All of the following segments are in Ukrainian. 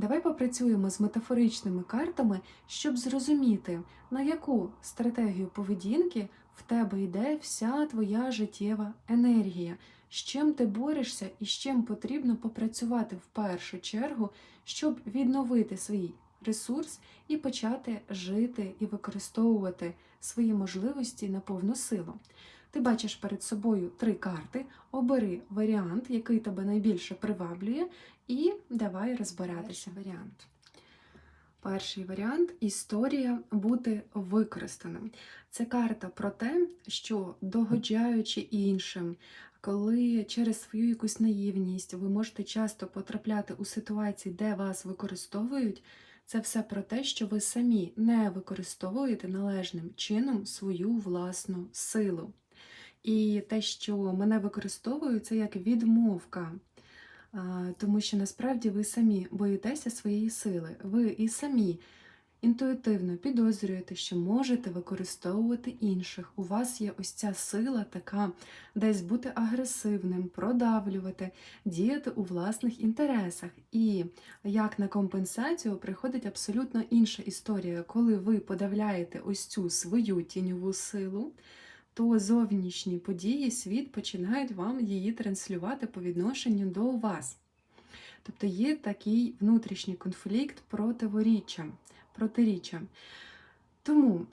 Давай попрацюємо з метафоричними картами, щоб зрозуміти, на яку стратегію поведінки в тебе йде вся твоя життєва енергія, з чим ти борешся і з чим потрібно попрацювати в першу чергу, щоб відновити свій ресурс і почати жити і використовувати свої можливості на повну силу. Ти бачиш перед собою три карти, обери варіант, який тебе найбільше приваблює, і давай розбиратися. Варіант. Перший варіант історія бути використаним. Це карта про те, що догоджаючи іншим, коли через свою якусь наївність ви можете часто потрапляти у ситуації, де вас використовують, це все про те, що ви самі не використовуєте належним чином свою власну силу. І те, що мене використовують, це як відмовка. Тому що насправді ви самі боїтеся своєї сили. Ви і самі інтуїтивно підозрюєте, що можете використовувати інших. У вас є ось ця сила, така десь бути агресивним, продавлювати, діяти у власних інтересах. І як на компенсацію приходить абсолютно інша історія, коли ви подавляєте ось цю свою тіньову силу. То зовнішні події, світ починають вам її транслювати по відношенню до вас. Тобто є такий внутрішній конфлікт противоріччя. протиріччя. Тому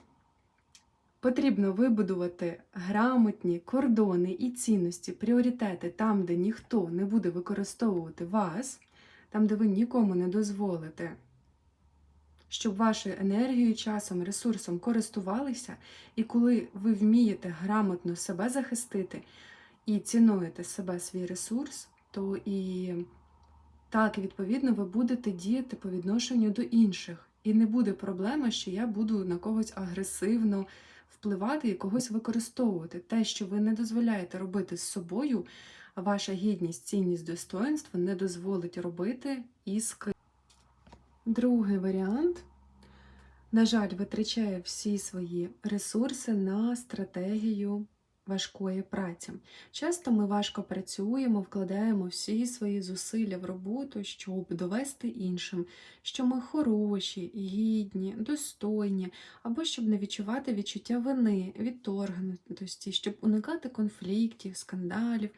потрібно вибудувати грамотні кордони і цінності, пріоритети там, де ніхто не буде використовувати вас, там, де ви нікому не дозволите щоб вашою енергією, часом, ресурсом користувалися, і коли ви вмієте грамотно себе захистити і цінуєте себе свій ресурс, то і так, відповідно, ви будете діяти по відношенню до інших. І не буде проблеми, що я буду на когось агресивно впливати і когось використовувати. Те, що ви не дозволяєте робити з собою, ваша гідність, цінність, достоинство не дозволить робити із. Другий варіант, на жаль, витрачає всі свої ресурси на стратегію важкої праці. Часто ми важко працюємо, вкладаємо всі свої зусилля в роботу, щоб довести іншим, що ми хороші, гідні, достойні, або щоб не відчувати відчуття вини, відторгнутості, щоб уникати конфліктів, скандалів,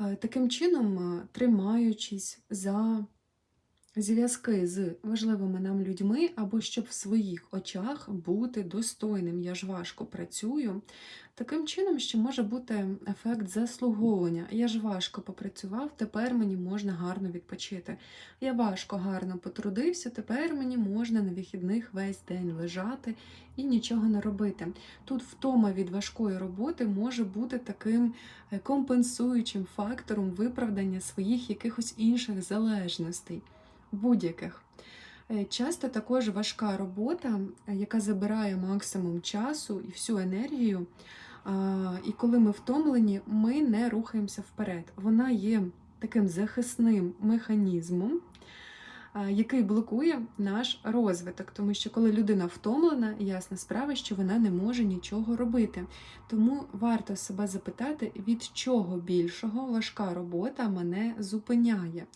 е, таким чином е, тримаючись за зв'язки з важливими нам людьми, або щоб в своїх очах бути достойним. Я ж важко працюю. Таким чином, що може бути ефект заслуговування. Я ж важко попрацював, тепер мені можна гарно відпочити. Я важко гарно потрудився, тепер мені можна на вихідних весь день лежати і нічого не робити. Тут втома від важкої роботи може бути таким е, компенсуючим фактором виправдання своїх якихось інших залежностей будь-яких. Е, часто також важка робота, е, яка забирає максимум часу і всю енергію. І коли ми втомлені, ми не рухаємося вперед. Вона є таким захисним механізмом, який блокує наш розвиток. Тому що коли людина втомлена, ясна справа, що вона не може нічого робити. Тому варто себе запитати, від чого більшого важка робота мене зупиняє.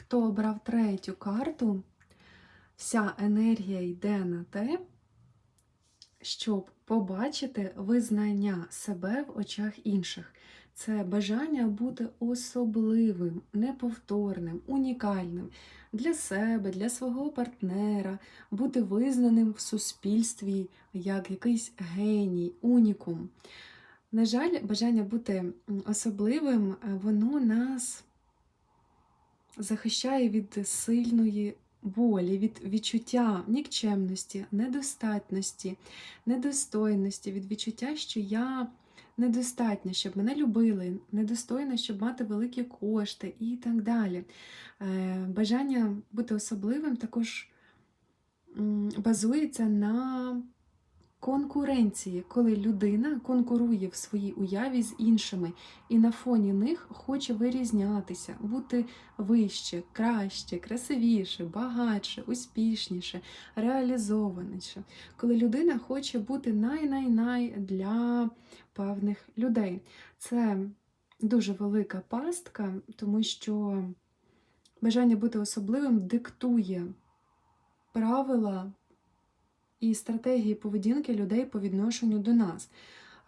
Хто обрав третю карту, вся енергія йде на те, щоб побачити визнання себе в очах інших. Це бажання бути особливим, неповторним, унікальним для себе, для свого партнера, бути визнаним в суспільстві як якийсь геній, унікум. На жаль, бажання бути особливим, воно нас захищає від сильної болі, від відчуття нікчемності, недостатності, недостойності, від відчуття, що я недостатня, щоб мене любили, недостойна, щоб мати великі кошти і так далі. Е, бажання бути особливим також базується на конкуренції, коли людина конкурує в своїй уяві з іншими, і на фоні них хоче вирізнятися, бути вище, краще, красивіше, багатше, успішніше, реалізованіше. Коли людина хоче бути най-най-най для певних людей. Це дуже велика пастка, тому що Бажання бути особливим диктує правила і стратегії поведінки людей по відношенню до нас.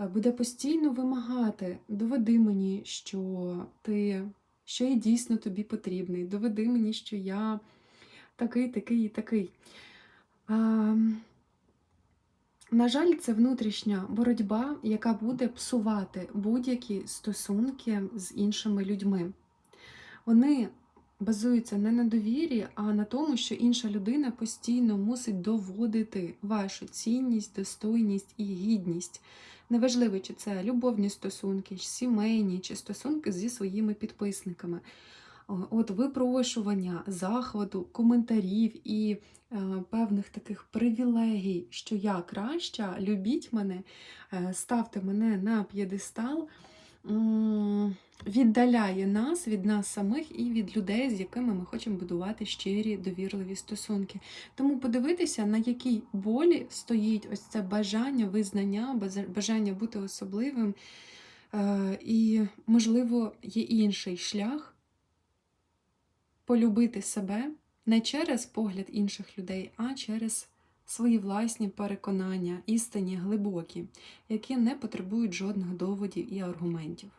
Е, Буде постійно вимагати, доведи мені, що ти, що я дійсно тобі потрібний, доведи мені, що я такий, такий і такий. А, на жаль, це внутрішня боротьба, яка буде псувати будь-які стосунки з іншими людьми. Вони базуються не на довірі, а на тому, що інша людина постійно мусить доводити вашу цінність, достойність і гідність. Неважливо, чи це любовні стосунки, чи сімейні, чи стосунки зі своїми підписниками. От випрошування, захвату, коментарів і е, певних таких привілегій, що я краща, любіть мене, е, ставте мене на п'єдестал, віддаляє нас від нас самих і від людей, з якими ми хочемо будувати щирі довірливі стосунки. Тому подивитися, на якій болі стоїть ось це бажання, визнання, бажання бути особливим. Е, І, можливо, є інший шлях полюбити себе не через погляд інших людей, а через свої власні переконання, істинні, глибокі, які не потребують жодних доводів і аргументів.